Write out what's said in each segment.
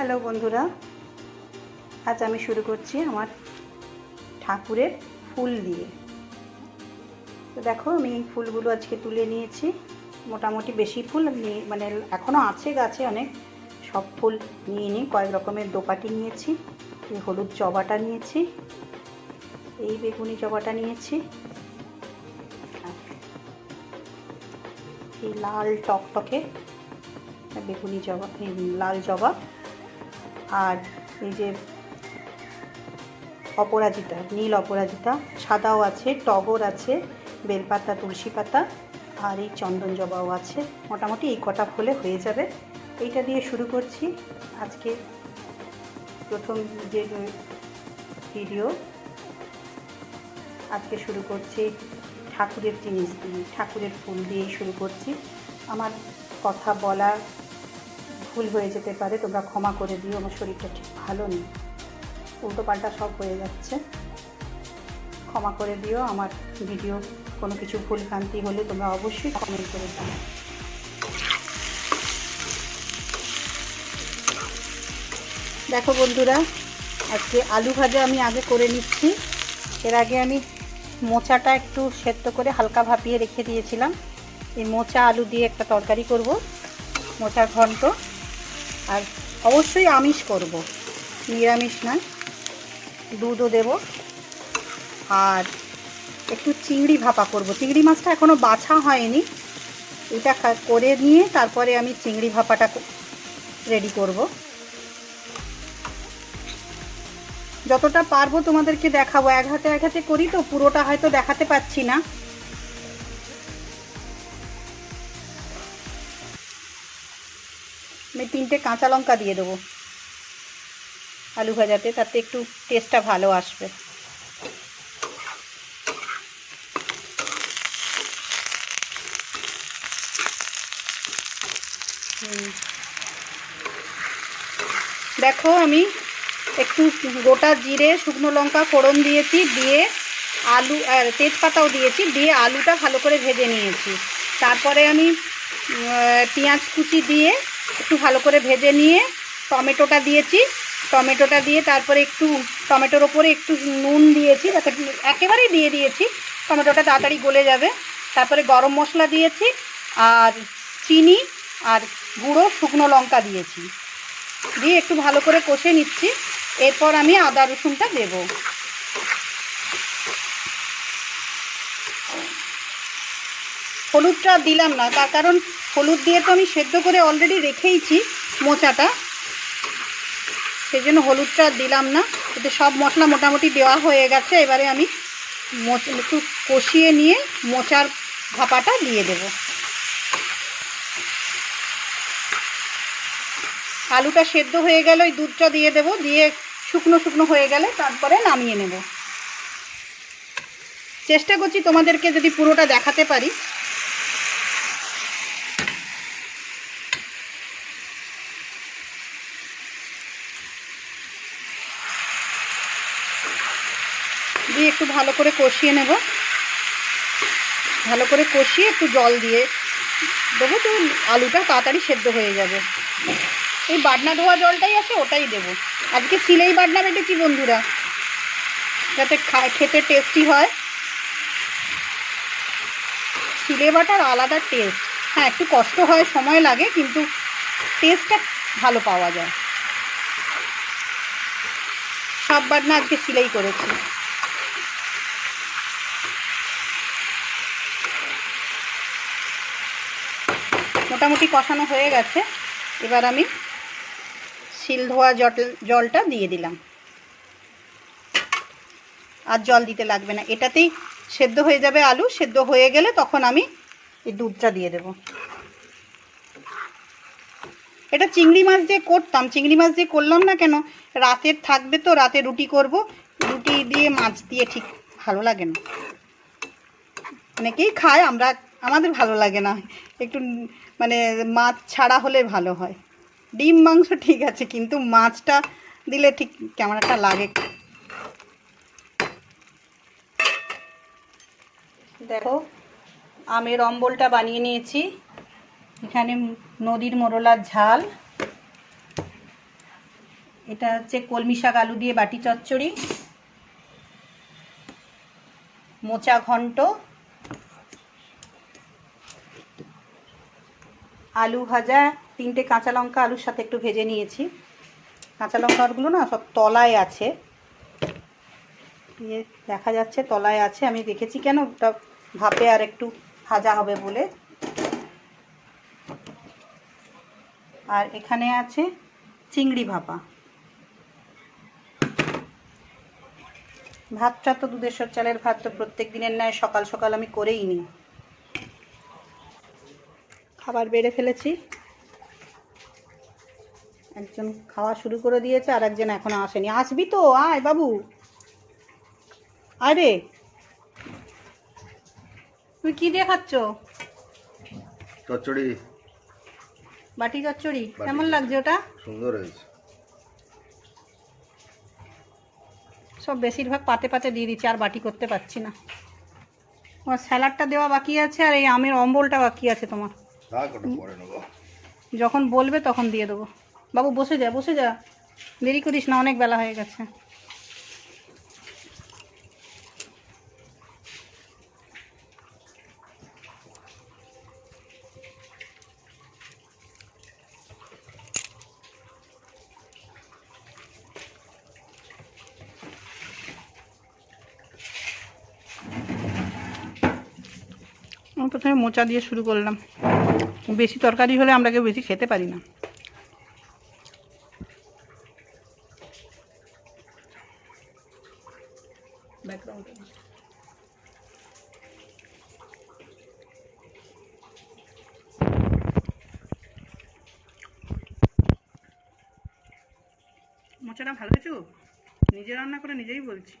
Hello বন্ধুরা, আজ আমি শুরু করছি আমার ঠাকুরের ফুল দিয়ে। তো দেখো, আমি এই ফুলগুলো আজকে তুলে নিয়েছি। মোটামুটি বেশি ফুল মানে এখনও আছে গাছে অনেক। সব ফুল নিয়ে নিই কয়েক রকমের দোপাটি নিয়েছি, এই হলুদ জবাটা নিয়েছি, এই বেগুনি জবাটা নিয়েছি, এই লাল টকটকে বেগুনি জবা লাল জবা। আর এই যে অপরাজিতা, নীল অপরাজিতা, সাদাও আছে, টগর আছে, বেলপাতা, তুলসী পাতা আর এই চন্দন জবাও আছে। মোটামুটি এই কটা ফুলে হয়ে যাবে। এইটা দিয়ে শুরু করছি আজকে প্রথম যে ভিডিও। আজকে শুরু করছি ঠাকুরের জিনিস দিয়ে, ঠাকুরের ফুল দিয়েই শুরু করছি। আমার কথা বলা ভুল হয়ে যেতে পারে, তোমরা ক্ষমা করে দিও, আমার শরীরটা ঠিক ভালো নেই। উল্টো পাল্টা সব হয়ে যাচ্ছে। ক্ষমা করে দিও, আমার ভিডিও কোনো কিছু ভুল ভ্রান্তি হলে তোমরা অবশ্যই কমেন্ট করে দিও। দেখো বন্ধুরা, আজকে আলু ভাজা আমি আগে করে নিচ্ছি। এর আগে আমি মোচাটা একটু সেদ্ধ করে হালকা ভাপিয়ে রেখে দিয়েছিলাম। এই মোচা আলু দিয়ে একটা তরকারি করব মোচার ঘন্ট। আর অবশ্যই আমিষ করব। নিরামিষ নয়, দুধও দেব। আর একটু চিংড়ি ভাপা করব। চিংড়ি মাছটা এখনও বাছা হয়নি। এটা করে নিয়ে তারপরে আমি চিংড়ি ভাপাটা রেডি করব। যতটা পারব তোমাদেরকে দেখাবো। এক হাতে এক হাতে করি তো, পুরোটা হয়তো দেখাতে পাচ্ছি না। তিনটে কাঁচা লঙ্কা দিয়ে দেবো। আলু ভাজাতে, তাতে একটু টেস্টটা ভালো আসবে। দেখো, আমি একটু গোটা জিরে, শুকনো লঙ্কা, ফোড়ন দিয়েছি, দিয়ে আলু, আর তেজপাতাও দিয়েছি, দিয়ে আলুটা ভালো করে ভেজে নিয়েছি। তারপরে আমি পেঁয়াজ কুচি দিয়ে একটু ভালো করে ভেজে নিয়ে টমেটোটা দিয়েছি। টমেটোটা দিয়ে তারপরে একটু, টমেটোর ওপরে একটু নুন দিয়েছি, যাতে একেবারেই দিয়ে দিয়েছি। টমেটোটা তাড়াতাড়ি গলে যাবে। তারপরে গরম মশলা দিয়েছি, আর চিনি, আর গুঁড়ো, শুকনো লঙ্কা দিয়েছি। দিয়ে একটু ভালো করে কষে নিচ্ছি। এরপর আমি আদা রসুনটা দেব। হলুদটা দিলাম না, তার কারণ হলুদ দিয়ে তো আমি সেদ্ধ করে অলরেডি রেখেইছি মোচাটা। সেই জন্য হলুদটা দিলাম না। এতে সব মশলা মোটামুটি দেওয়া হয়ে গেছে, এবারে আমি একটু কষিয়ে নিয়ে মোচার ভাপাটা দিয়ে দেব। আলুটা সেদ্ধ হয়ে গেলে ওই দুধটা দিয়ে দেব, দিয়ে শুকনো শুকনো হয়ে গেলে তারপরে নামিয়ে নেব। চেষ্টা করছি তোমাদেরকে যদি পুরোটা দেখাতে পারি। দিয়ে একটু ভালো করে কষিয়ে নেব। ভালো করে কষিয়ে একটু জল দিয়ে দেবো, তো আলুটা তাড়াতাড়ি সেদ্ধ হয়ে যাবে। এই বাটনা ধোয়া জলটাই আছে, ওটাই দেবো। আজকে সিলেই বাটনা বেটেছি বন্ধুরা। যাতে খেতে টেস্টি হয়। সিলে বাটার আলাদা টেস্ট হ্যাঁ একটু কষ্ট হয়, সময় লাগে, কিন্তু টেস্টটা ভালো পাওয়া যায়। সব বাটনা আজকে সিলেই করেছি। মোটামুটি কষানো হয়ে গেছে। এবার আমি শিল ধোয়া জল জলটা দিয়ে দিলাম। আর জল দিতে লাগবে না। এটাতেই সেদ্ধ হয়ে যাবে আলু। সেদ্ধ হয়ে গেলে তখন আমি এই দুধটা দিয়ে দেব। এটা চিংড়ি মাছ দিয়ে করতাম। চিংড়ি মাছ দিয়ে করলাম না কেন? রাতের থাকবে তো, রাতে রুটি করব। রুটি দিয়ে মাছ দিয়ে ঠিক ভালো লাগে না। অনেকেই খায়, আমরা আমাদের ভালো লাগে না। একটু মানে মাছ ছাড়া হলে ভালো হয়। ডিম, মাংস ঠিক আছে, কিন্তু মাছটা দিলে ঠিক কেমন একটা লাগে। দেখো, আমের অম্বলটা বানিয়ে নিয়েছি। এখানে নদীর মোরলার ঝাল। এটা হচ্ছে কলমি শাক, আলু দিয়ে বাটি চচ্চড়ি। মোচা ঘন্ট। আলু ভাজা, তিনটে কাঁচা লঙ্কা আলুর সাথে একটু ভেজে নিয়েছি। কাঁচা লঙ্কাগুলো না সব তলায় আছে। ইয়ে দেখা যাচ্ছে তলায় আছে। আমি দেখেছি কেন? ওটা ভাপে আর একটু ভাজা হবে বলে। আর এখানে আছে চিংড়ি ভাপা। ভাতটা তো দুধেশ্বর চালের ভাত, তো প্রত্যেক দিনের ন্যায় সকাল সকাল আমি করেই নিই। খাবার বেড়ে ফেলেছি। একজন খাওয়া শুরু করে দিয়েছে আর একজন এখনও আসেনি। আসবি তো আয় বাবু। আরে তুই কি দিয়ে খাচ্ছ? চচ্চড়ি। বাটি চচ্চড়ি? কেমন লাগছে ওটা? সুন্দর হয়েছে। সব বেশিরভাগ পাতে পাতে দিয়ে দিচ্ছি আর বাটি করতে পারছি না। তোমার স্যালাডটা দেওয়া বাকি আছে আর এই আমের অম্বলটা বাকি আছে তোমার। যখন বলবে তখন দিয়ে দেবো। বাবু বসে যা বসে যা। দেরি করিস না, অনেক বেলা হয়ে গেছে। আমি প্রথমে মোচা দিয়ে শুরু করলাম। বেশি তরকারি হলে আমরা কেউ বেশি খেতে পারি না। মোচাটা ভালো গো? নিজে রান্না করে নিজেই বলছি।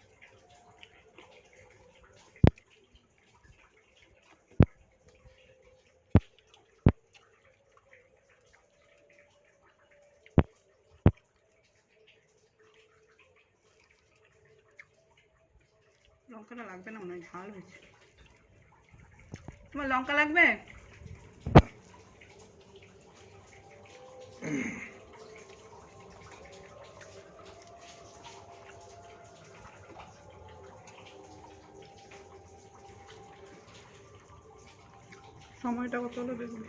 লঙ্কাটা লাগবে না মনে হয় ঝাল হয়েছে। তোমার লঙ্কা লাগবে? সময়টা কত হলো দেখুন।